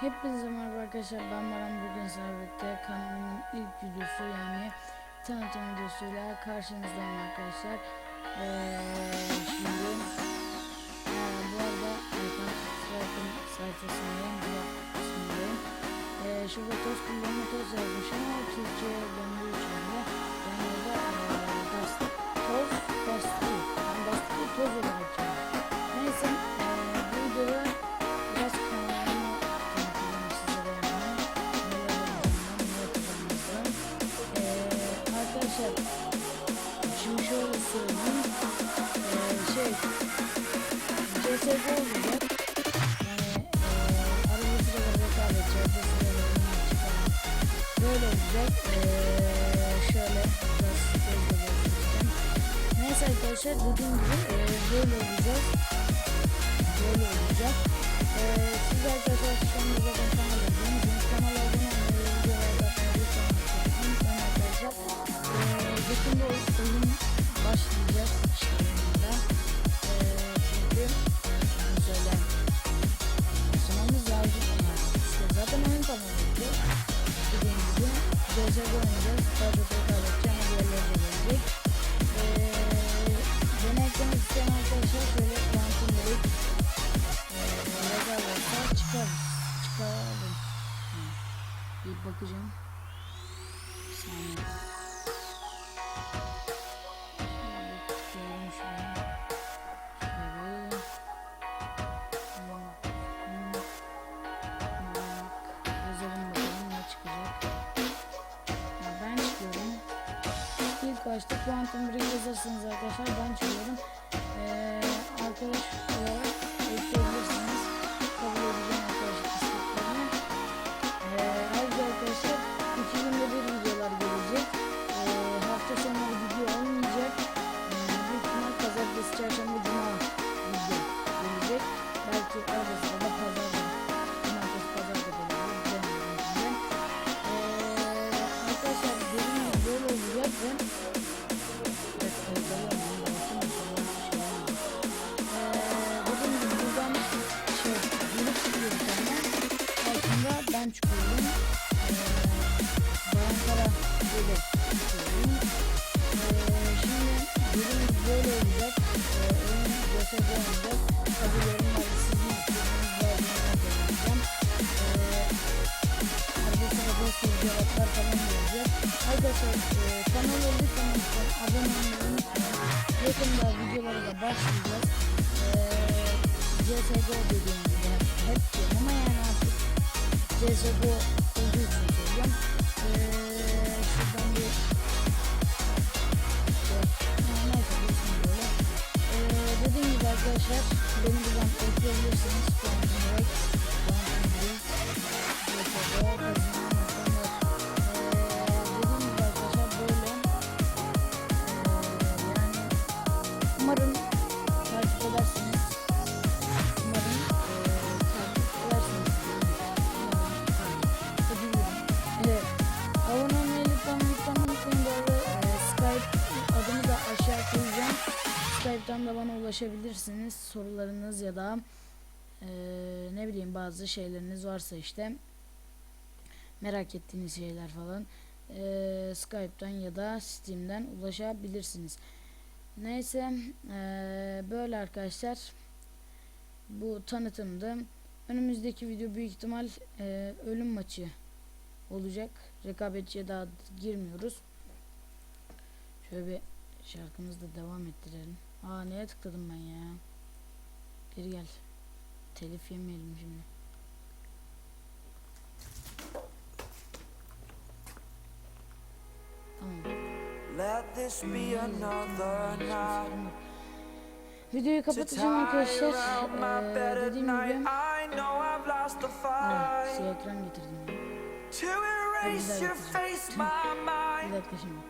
Hepinize merhaba arkadaşlar ben Baran. Bugün sizlerle kanalımın ilk videosu yani tanıtım videosuyla karşınızdayım arkadaşlar. Ee, şimdi ee, bu arada Erkan Strike'ın sayfasındayım bu kısmındayım ee, şurada toz kullanma toz yazmış ama Türkçe döndüğü CSGO olacak yani ee, çıkarmak böyle olacak ee, şöyle arkadaşlar dediğim gibi ee, böyle olacak böyle olacak ee, siz arkadaşlar şu anda zaten kanal izliyorsunuz kanala abone olmayı videolarda lütfen unutmayın arkadaşlar ee, yakında oyun başlayacak Başta Quantum Break yazarsanız arkadaşlar ben çıkıyorum. Ee, arkadaş olarak Arkadaşlar e, lütfen lütfen abone olmayı. Yakında videolara da başlayacağız. E, CSGO dediğim gibi hep diyorum ama yani artık CSGO olduğu için söylüyorum. E, şuradan bir şey, ha, neyse böyle. E, dediğim gibi arkadaşlar beni umarım takip edersiniz. Umarım ee, takip edersiniz. Evet abone olmayı lütfen lütfen unutmayın bu arada Skype adımı da aşağı koyacağım. Skype'tan da bana ulaşabilirsiniz sorularınız ya da ee, ne bileyim bazı şeyleriniz varsa işte merak ettiğiniz şeyler falan eee, Skype'tan ya da Steam'den ulaşabilirsiniz. Neyse eee, böyle arkadaşlar bu tanıtımdı. Önümüzdeki video büyük ihtimal eee, ölüm maçı olacak. Rekabetçiye daha girmiyoruz. Şöyle bir şarkımızı da devam ettirelim. Aa neye tıkladım ben ya? Geri gel. Telif yemeyelim şimdi. Videoyu kapatacağım arkadaşlar. Ee, dediğim night. gibi ha, siyah ekran getirdim ya. to erase your face, my Bir dakika şimdi.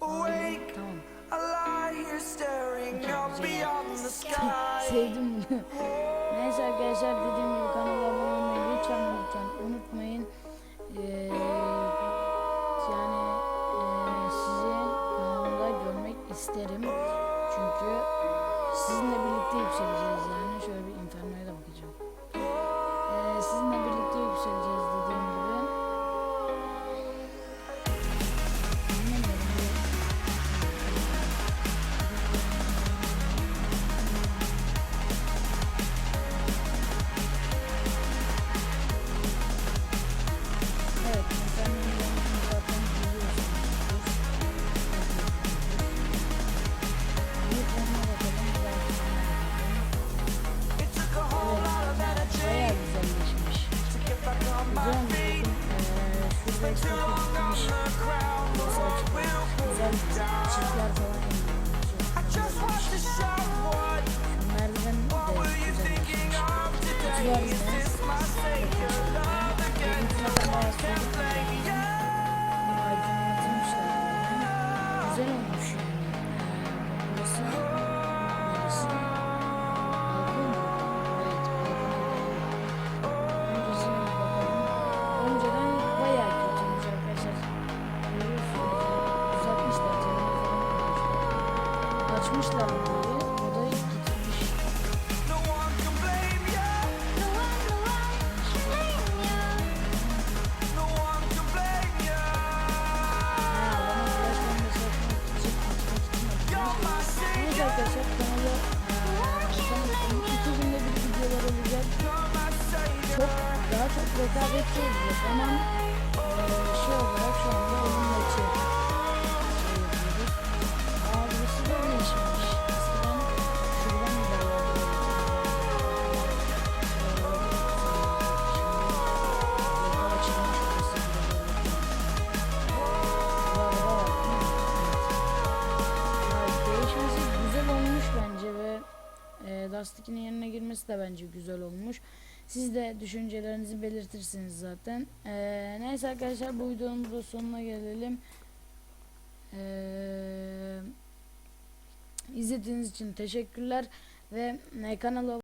Awake, Tamam. I lie here staring up beyond the sky. Sevdim bunu. Neyse arkadaşlar dediğim gibi kanala abone olmayı lütfen lütfen unutmayın. Ee, isterim. Çünkü sizinle birlikte yükseleceğiz yani. Güzel olmuş burası neresi? Balkon mu? Evet, balkon. Öncesine bakalım. Önceden bayağı kötüymüş arkadaşlar. Görüyorsunuz. Düzeltmişler. Telefonu falan. Arkadaşlar iki günde bir videolar olacak. Çok daha çok rekabetçi olacak eee, şey olarak şu anda girmesi de bence güzel olmuş. Siz de düşüncelerinizi belirtirsiniz zaten. E, neyse arkadaşlar bu videonun burada sonuna gelelim. E, izlediğiniz için teşekkürler ve e, kanala